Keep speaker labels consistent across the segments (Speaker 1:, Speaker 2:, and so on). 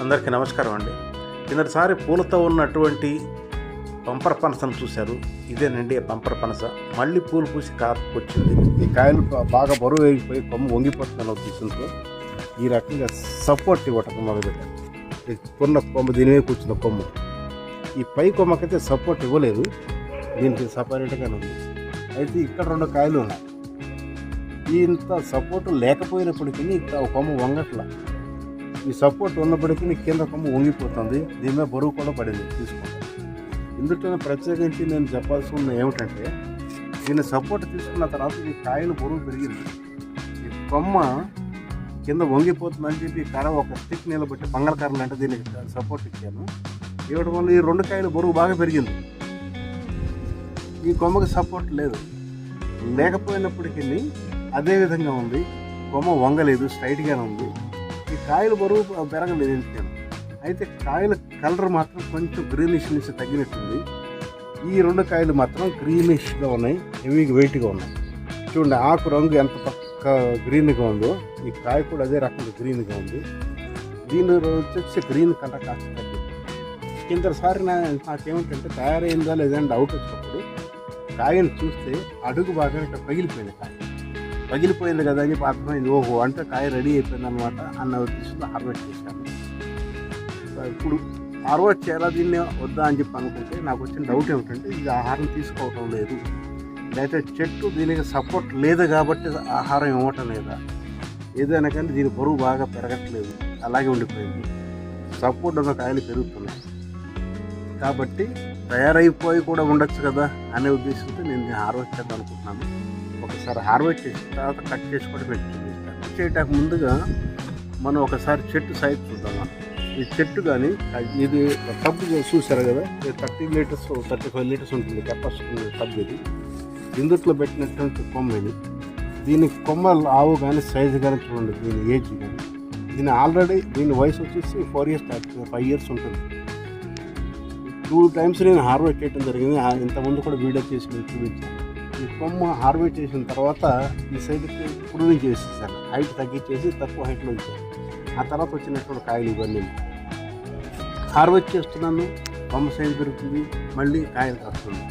Speaker 1: అందరికీ నమస్కారం అండి. కిందటిసారి పూలతో ఉన్నటువంటి పంపర పనసను చూశారు. ఇదేనండి ఆ పంపర పనస. మళ్ళీ పూలు పూసి కాపుకొచ్చింది.
Speaker 2: ఈ కాయలు బాగా బరువు వేగిపోయి కొమ్మ వంగిపోతుందని ఉద్దేశంతో ఈ రకంగా సపోర్ట్ ఇవ్వటం మొదలుపెట్టాను కొన్న కొమ్మ దీని మీద కూర్చున్న కొమ్మ. ఈ పై కొమ్మకైతే సపోర్ట్ ఇవ్వలేదు. దీనికి సపరేట్గానే ఉంది. అయితే ఇక్కడ రెండు కాయలు ఉన్నాయి. ఇంత సపోర్ట్ లేకపోయినప్పటికీ ఇంత కొమ్మ వంగట్ల. ఈ సపోర్ట్ ఉన్నప్పటికీ కింద కొమ్మ వంగిపోతుంది దీని మీద బరువు కూడా పడింది. తీసుకుంటాం ఇందులో ప్రత్యేకించి నేను చెప్పాల్సి ఉన్న ఏమిటంటే దీన్ని సపోర్ట్ తీసుకున్న తర్వాత ఈ కాయలు బరువు పెరిగింది. ఈ కొమ్మ కింద వంగిపోతుందని చెప్పి కర కర్ర ఒక స్టిక్ నిలబెట్టి బంగాళకర్రలు అంటే దీనికి సపోర్ట్ ఇచ్చాను. ఇవ్వడం వల్ల ఈ రెండు కాయలు బరువు బాగా పెరిగింది. ఈ కొమ్మకి సపోర్ట్ లేదు. లేకపోయినప్పటికీ అదే విధంగా ఉంది. కొమ్మ వంగలేదు స్ట్రైట్గానే ఉంది. ఈ కాయలు బరువు పెరగలేదు ఎందుకని అయితే కాయల కలర్ మాత్రం కొంచెం గ్రీనిష్ నుంచి తగ్గినట్టుంది. ఈ రెండు కాయలు మాత్రం గ్రీనిష్గా ఉన్నాయి హెవీగా వెయిట్గా ఉన్నాయి. చూడండి ఆకు రంగు ఎంత పక్క గ్రీన్గా ఉందో ఈ కాయ కూడా అదే రకంగా గ్రీన్గా ఉంది. దీని వచ్చేసి గ్రీన్ కలర్ కాస్త తగ్గింది. కిందసారి నా నాకేమిటంటే తయారైందా లేదా డౌట్ వచ్చినప్పుడు కాయను చూస్తే అడుగు బాగా ఇక్కడ పగిలిపోయింది కాయ. పగిలిపోయింది కదా అని చెప్పి అర్థమైంది. ఓహో అంటే కాయ రెడీ అయిపోయింది అనమాట అన్న ఉద్దేశంతో హార్వెస్ట్ చేశాను. ఇప్పుడు హార్వెస్ట్ చేయాలా దీన్ని వద్దా అని చెప్పి అనుకుంటే నాకు వచ్చిన డౌట్ ఏమిటంటే ఇది ఆహారం తీసుకోవటం లేదు. లేకపోతే చెట్టు దీనికి సపోర్ట్ లేదు కాబట్టి ఆహారం ఇవ్వటం లేదా? ఏదైనా కానీ దీని బరువు బాగా పెరగట్లేదు అలాగే ఉండిపోయింది. సపోర్ట్ ఉన్న కాయలు పెరుగుతున్నాయి. కాబట్టి తయారైపోయి కూడా ఉండొచ్చు కదా అనే ఉద్దేశంతో నేను హార్వెస్ట్ చేద్దాం అనుకుంటున్నాను. ఒకసారి హార్వెస్ట్ చేసిన తర్వాత కట్ చేసి కూడా పెట్టి చూపిస్తాను కట్ చేయటానికి ముందుగా మనం ఒకసారి చెట్టు సైజ్ చూద్దాం ఈ చెట్టు కానీ ఇది టబ్ చూసారు కదా? Thirty liters thirty five liters ఉంటుంది కెపాసిటీ టబ్ ఇది. ఇందుట్లో పెట్టినటువంటి కొమ్మ ఇది దీని కొమ్మ ఆవు కానీ సైజు కానీ చూడండి దీని ఏజ్ కానీ. దీని ఆల్రెడీ దీని వయసు వచ్చేసి ఫోర్ ఇయర్స్ ఫైవ్ ఇయర్స్ ఉంటుంది. టూ టైమ్స్ నేను హార్వెస్ట్ చేయడం జరిగింది. ఇంతకుముందు కూడా వీడియో చేసి చూపించాను. ఈ కొమ్మ హార్వెస్ట్ చేసిన తర్వాత ఈ సైడ్కి ప్రూనింగ్ చేసేసాను. హైట్ తగ్గించేసి తక్కువ హైట్లో ఉంచాను. ఆ తర్వాత వచ్చినటువంటి కాయలు ఇవన్నీ. హార్వెస్ట్ చేస్తున్నాను. కొమ్మ సైజు పెరుగుతుంది మళ్ళీ కాయలు కాస్తుంది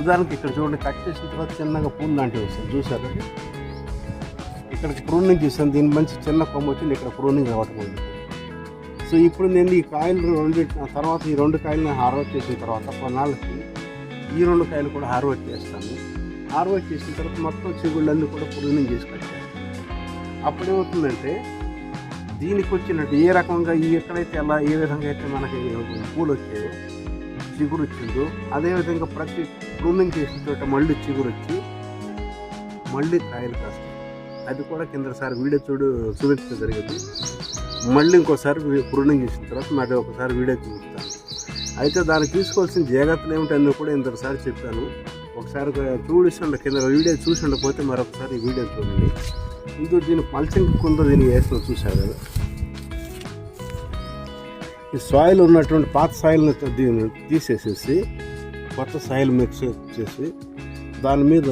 Speaker 2: ఉదాహరణకి ఇక్కడ చూడండి కట్ చేసిన తర్వాత చిన్నగా పూలు లాంటివి వస్తుంది. చూసారు ఇక్కడ ప్రూనింగ్ చేశాను దీని మంచి చిన్న కొమ్మ వచ్చింది. ఇక్కడ ప్రూనింగ్ రావటం ఉంది సో ఇప్పుడు నేను ఈ కాయలు రెండు తర్వాత ఈ రెండు కాయలను హార్వెస్ట్ చేసిన తర్వాత కొన్నాళ్ళకి ఈ రెండు కాయలు కూడా హార్వెస్ట్ చేస్తాను. హార్వెస్ట్ చేసిన తర్వాత మొత్తం చిగుళ్ళన్నీ కూడా ప్రూనింగ్ చేసుకొచ్చారు అప్పుడేమవుతుందంటే దీనికి వచ్చినట్టు ఏ రకంగా ఈ ఎక్కడైతే ఎలా ఏ విధంగా అయితే మనకి పూలు వచ్చాయో చిగురు వచ్చిందో అదేవిధంగా ప్రతి ప్రూనింగ్ చేసిన చోట మళ్ళీ చిగురు వచ్చి మళ్ళీ కాయలు కాస్తాయి. అది కూడా కిందసారి వీడియో చూడు చూపించడం జరిగింది. మళ్ళీ ఇంకోసారి ప్రూనింగ్ చేసిన తర్వాత మళ్ళీ ఒకసారి వీడియో చూపిస్తాను. అయితే దానికి తీసుకోవాల్సిన జాగ్రత్తలు ఏమిటని కూడా ఇంతసారి చెప్పాను. ఒకసారి చూడిస్తుండ కింద వీడియో చూసి ఉండకపోతే మరొకసారి ఈ వీడియో చూడండి. ఇంకో దీని పల్చింగ్ కొంత దీన్ని వేసిన చూశారు? కదా ఈ సాయిల్ ఉన్నటువంటి పాత సాయిల్ని దీన్ని తీసేసేసి కొత్త సాయిల్ మిక్స్ చేసి దాని మీద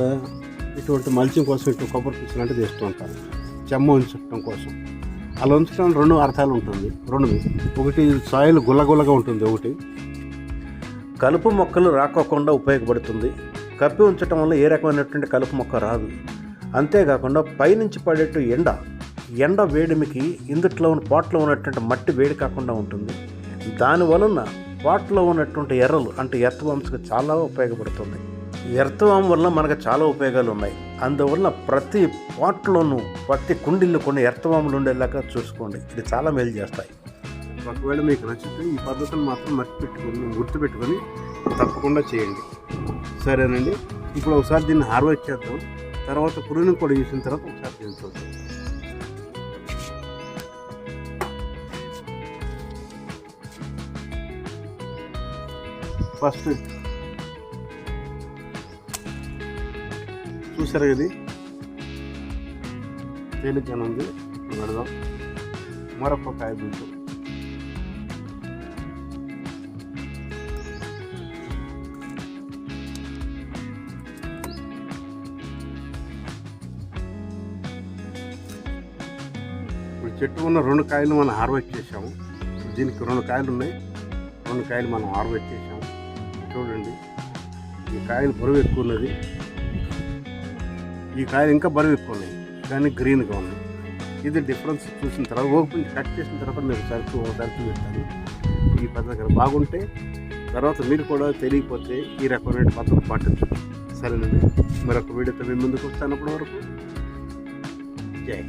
Speaker 2: ఇటువంటి మల్చింగ్ కోసం ఇటు కొబ్బరి పీసు లాంటిది చేస్తూ ఉంటారు. చెమ్మ ఉంచడం కోసం. అలా ఉంచడం రెండు అర్థాలు ఉంటుంది. రెండు ఒకటి సాయిల్ గుల్లగుల్లగా ఉంటుంది ఒకటి.
Speaker 1: కలుపు మొక్కలు రాకోకుండా ఉపయోగపడుతుంది. కప్పి ఉంచటం వల్ల ఏ రకమైనటువంటి కలుపు మొక్క రాదు. అంతేకాకుండా పైనుంచి పడేట్టు ఎండ ఎండ వేడిమికి ఇందుట్లో ఉన్న పాట్లో ఉన్నటువంటి మట్టి వేడి కాకుండా ఉంటుంది. దాని వలన పాట్లో ఉన్నటువంటి ఎర్రలు అంటే ఎర్తవాంస్కి చాలా ఉపయోగపడుతుంది. ఎర్తవాం వల్ల మనకు చాలా ఉపయోగాలు ఉన్నాయి. అందువల్ల ప్రతి పాట్లోనూ ప్రతి కుండీల్లో కొన్ని ఎర్తవాములు ఉండేలాగా చూసుకోండి. ఇది చాలా మేలు చేస్తాయి.
Speaker 2: ఒకవేళ మీకు నచ్చితే ఈ పద్ధతిని మాత్రం మర్చిపెట్టుకొని గుర్తుపెట్టుకొని తప్పకుండా చేయండి. సరేనండి? ఇప్పుడు ఒకసారి దీన్ని హార్వెస్ట్ చేద్దాం. తర్వాత పురుగుని కూడా చేసిన తర్వాత ఒకసారి దీన్ని చూద్దాం. ఫస్ట్ చూసారు ఇది? తేలిగ్గానే ఉంది. పెడదాం. మరొక కాయ చెట్టు ఉన్న రెండు కాయలు మనం హార్వెస్ట్ చేసాము దీనికి రెండు కాయలు ఉన్నాయి. రెండు కాయలు మనం ఆరబెట్టేసాం చూడండి. ఈ కాయలు బరువు ఎక్కువ ఉన్నది. ఈ కాయలు ఇంకా బరువు ఎక్కువ ఉన్నాయి. కానీ గ్రీన్గా ఉన్నాయి. ఇది డిఫరెన్స్ చూసిన తర్వాత ఓపెన్ కట్ చేసిన తర్వాత మీరు సరుకు ఒకసారి చూపిస్తాను ఈ పద్ధతి బాగుంటే తర్వాత మీరు కూడా తెలియకపోతే ఈ రకమైన పద్ధతి పాటించండి. సరేనండి. మరొక వీడియోతో మేము ముందుకు వస్తానప్పటి వరకు. జై